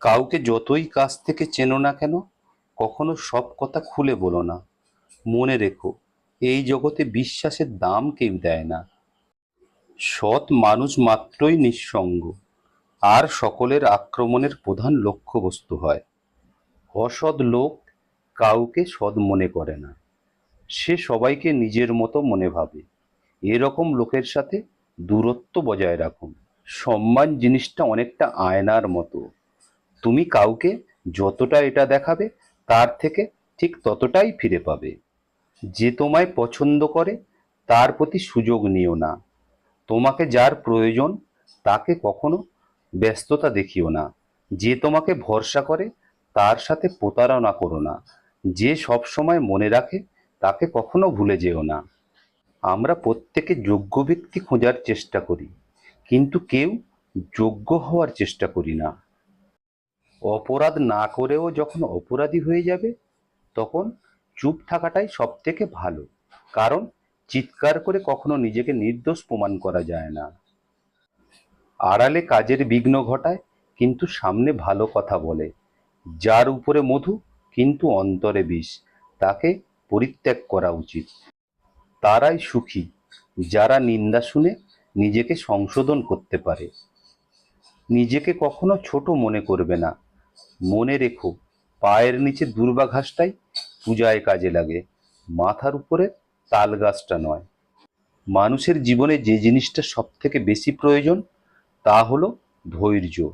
কাউকে যতই কাছ থেকে চেনো না কেন, কখনো সব কথা খুলে বলো না। মনে রেখো, এই জগতে বিশ্বাসের দাম কেউ দেয় না। সৎ মানুষ মাত্রই নিঃসঙ্গ, আর সকলের আক্রমণের প্রধান লক্ষ্যবস্তু হয়। অসৎ লোক কাউকে সৎ মনে করে না। সে সবাইকে নিজের মতো মনে ভাবে। এরকম লোকের সাথে দূরত্ব বজায় রাখুন। সম্মান জিনিসটা অনেকটা আয়নার মতো। তুমি কাউকে যতটা এটা দেখাবে, তার থেকে ঠিক ততটাই ফিরে পাবে। যে তোমায় পছন্দ করে, তার প্রতি সুযোগ নিও না। তোমাকে যার প্রয়োজন, তাকে কখনো ব্যস্ততা দেখিও না। যে তোমাকে ভরসা করে, তার সাথে প্রতারণা করো না। যে সব সময় মনে রাখে, তাকে কখনো ভুলে যেও না। আমরা প্রত্যেকে যোগ্য ব্যক্তি খোঁজার চেষ্টা করি, কিন্তু কেউ যোগ্য হওয়ার চেষ্টা করি না। অপরাধ না করেও যখন অপরাধী হয়ে যাবে, তখন চুপ থাকাটাই সব থেকে ভালো। কারণ চিৎকার করে কখনো নিজেকে নির্দোষ প্রমাণ করা যায় না। আড়ালে কাজের বিঘ্ন ঘটায়, কিন্তু সামনে ভালো কথা বলে। যার উপরে মধু, কিন্তু অন্তরে বিষ, তাকে পরিত্যাগ করা উচিত। তারাই সুখী, যারা নিন্দা শুনে নিজেকে সংশোধন করতে পারে। নিজেকে কখনো ছোট মনে করবে না। মনে রেখো, পায়ের নিচে দুর্বা ঘাসটাই পূজায় কাজে লাগে। মাথার উপরে তাল গাছটা নয়। মানুষের জীবনে যে জিনিসটা সব থেকে বেশি প্রয়োজন, তা হলো ধৈর্য।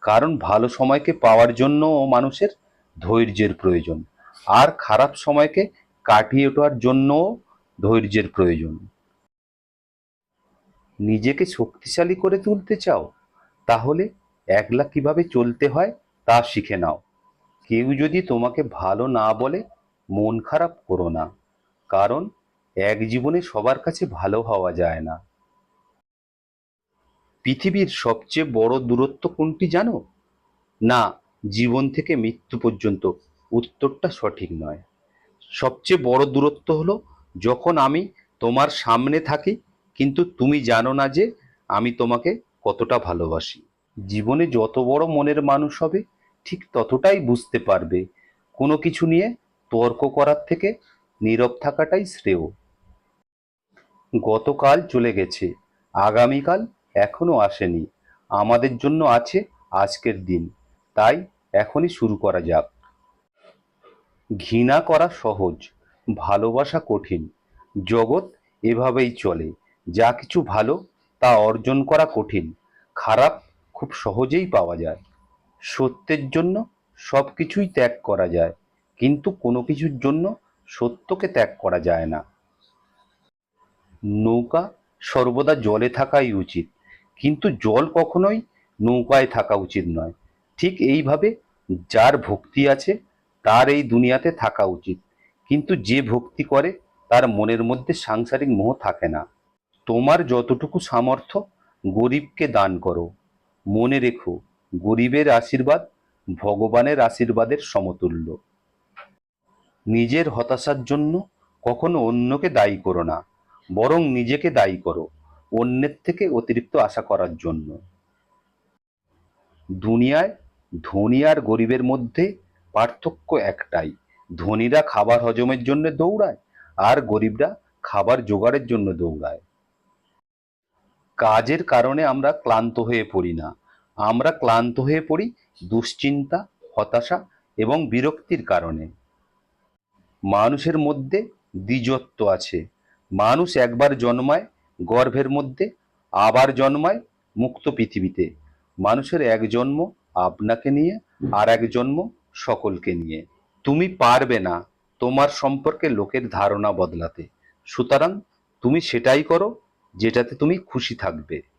কারণ ভালো সময়কে পাওয়ার জন্য মানুষের ধৈর্যের প্রয়োজন। আর খারাপ সময়কে কাটিয়ে ওঠার জন্যও ধৈর্যের প্রয়োজন। নিজেকে শক্তিশালী করে তুলতে চাও, তাহলে একলা কীভাবে চলতে হয় তা শিখে নাও। কেউ যদি তোমাকে ভালো না বলে, মন খারাপ করো না। কারণ, এক জীবনে সবার কাছে ভালো হওয়া যায় না। পৃথিবীর সবচেয়ে বড় দূরত্ব কোনটি জানো? না, জীবন থেকে মৃত্যু পর্যন্ত। উত্তরটা সঠিক নয়। সবচেয়ে বড় দূরত্ব হলো, যখন আমি তোমার সামনে থাকি, কিন্তু তুমি জানো না যে আমি তোমাকে কতটা ভালোবাসি। জীবনে যত বড় মনের মানুষ হবে ঠিক ততটাই বুঝতে পারবে কোনো কিছু নিয়ে তর্ক করার থেকে নীরব থাকাটাই শ্রেয়। গতকাল চলে গেছে, আগামীকাল এখনও আসেনি। আমাদের জন্য আছে আজকের দিন, তাই এখনই শুরু করা যাক। ঘৃণা করা সহজ, ভালোবাসা কঠিন। জগৎ এভাবেই চলে, যা কিছু ভালো তা অর্জন করা কঠিন। খারাপ খুব সহজেই পাওয়া যায়। সত্যের জন্য সব কিছুই ত্যাগ করা যায়, কিন্তু কোনো কিছুর জন্য সত্যকে ত্যাগ করা যায় না। নৌকা সর্বদা জলে থাকাই উচিত, কিন্তু জল কখনোই নৌকায় থাকা উচিত নয়। ঠিক এইভাবে যার ভক্তি আছে, তার এই দুনিয়াতে থাকা উচিত, কিন্তু যে ভক্তি করে, তার মনের মধ্যে সাংসারিক মোহ থাকে না। তোমার যতটুকু সামর্থ্য গরিবকে দান করো, মনে রেখো গরিবের আশীর্বাদ, ভগবানের আশীর্বাদের সমতুল্য। নিজের হতাশার জন্য কখনো অন্যকে দায়ী করো না, বরং নিজেকে দায়ী করো, অন্যের থেকে অতিরিক্ত আশা করার জন্য। দুনিয়ায় ধনী আর গরিবের মধ্যে পার্থক্য একটাই, ধনীরা খাবার হজমের জন্য দৌড়ায়, আর গরিবরা খাবার জোগাড়ের জন্য দৌড়ায়। কাজের কারণে আমরা ক্লান্ত হয়ে পড়ি না আমরা ক্লান্ত হয়ে পড়ি, দুশ্চিন্তা, হতাশা এবং বিরক্তির কারণে। মানুষের মধ্যে দ্বিজত্ব আছে। মানুষ একবার জন্মায় গর্ভের মধ্যে, আবার জন্মায় মুক্ত পৃথিবীতে। মানুষের এক জন্ম আপনাকে নিয়ে, আর এক জন্ম সকলকে নিয়ে। তুমি পারবে না তোমার সম্পর্কে লোকের ধারণা বদলাতে। সুতরাং তুমি সেটাই করো যেটাতে তুমি খুশি থাকবে।